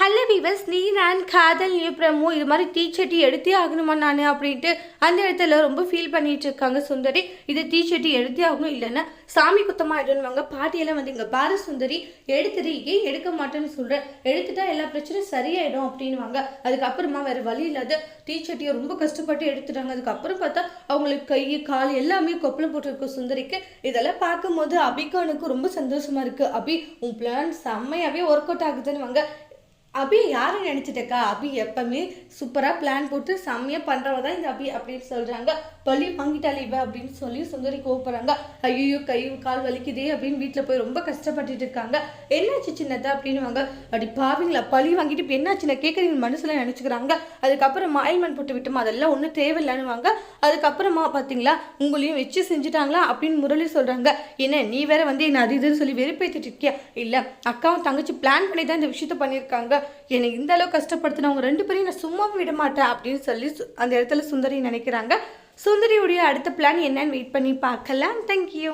Hello viewers நீ நான் காதல் நியூ பிரமோ இது மாதிரி டீச்சட்டி எடுத்தே ஆகணுமா நான் அப்படின்ட்டு அந்த இடத்துல ரொம்ப ஃபீல் பண்ணிட்டு இருக்காங்க சுந்தரி. இது டீச்சட்டி எடுத்தே ஆகணும் இல்லைன்னா சாமி குத்தமாயிடுவாங்க பாட்டியெல்லாம் வந்து இங்கே பாரு சுந்தரி எடுத்துட்டு ஏன் எடுக்க மாட்டேன்னு சொல்கிறேன் எடுத்துட்டா எல்லா பிரச்சனையும் சரியாயிடும் அப்படின்வாங்க அதுக்கப்புறமா வேறு வழி இல்லாத டீச்சட்டியை ரொம்ப கஷ்டப்பட்டு எடுத்துட்டாங்க. அதுக்கப்புறம் பார்த்தா அவங்களுக்கு கை கால் எல்லாமே கொப்பளம் போட்டிருக்கு சுந்தரிக்கு. இதெல்லாம் பார்க்கும்போது அபிகானுக்கு ரொம்ப சந்தோஷமா இருக்குது அபி உன் பிளான் செம்மையாகவே ஒர்க் அவுட் ஆகுதுன்னு வாங்க அபி யாரும் நினச்சிட்டக்கா? அபி எப்பவுமே சூப்பராக பிளான் போட்டு செம்மையாக பண்ணுறவ தான் இந்த அபி அப்படின்னு சொல்கிறாங்க பழி வாங்கிட்டாலே இவ அப்படின்னு சொல்லி சுந்தரி கோவப்படுறாங்க. ஐயோ கை கால் வலிக்குதே அப்படின்னு வீட்டில் போய் ரொம்ப கஷ்டப்பட்டுட்டு இருக்காங்க. என்னாச்சு சின்னதா அப்படின்னு வாங்க பாவிங்களா பழி வாங்கிட்டு இப்போ என்னாச்சு? நான் கேட்குறீங்க மனசில் நினச்சிக்கிறாங்க. அதுக்கப்புறம் மாயல்மன் போட்டு விட்டோம்? அதெல்லாம் ஒன்றும் தேவையில்லைன்னு வாங்க அதுக்கப்புறமா பார்த்தீங்களா உங்களையும் வச்சு செஞ்சுட்டாங்களா அப்படின்னு முரளி சொல்கிறாங்க என்ன நீ வேற வந்து என்ன அது இதுன்னு சொல்லி வெறுப்பேற்றிட்டு இருக்கியா? இல்லை அக்காவும் தங்கச்சி பிளான் பண்ணி தான் இந்த விஷயத்த பண்ணியிருக்காங்க. என்னை இந்த அளவு கஷ்டப்படுத்தினவங்க ரெண்டு பேரையும் நான் சும்மாவும் விட மாட்டேன் அப்படின்னு சொல்லி அந்த இடத்துல சுந்தரி நினைக்கிறாங்க. சுந்தரியுடைய அடுத்த பிளான் என்னன்னு வெயிட் பண்ணி பார்க்கலாம். தேங்க்யூ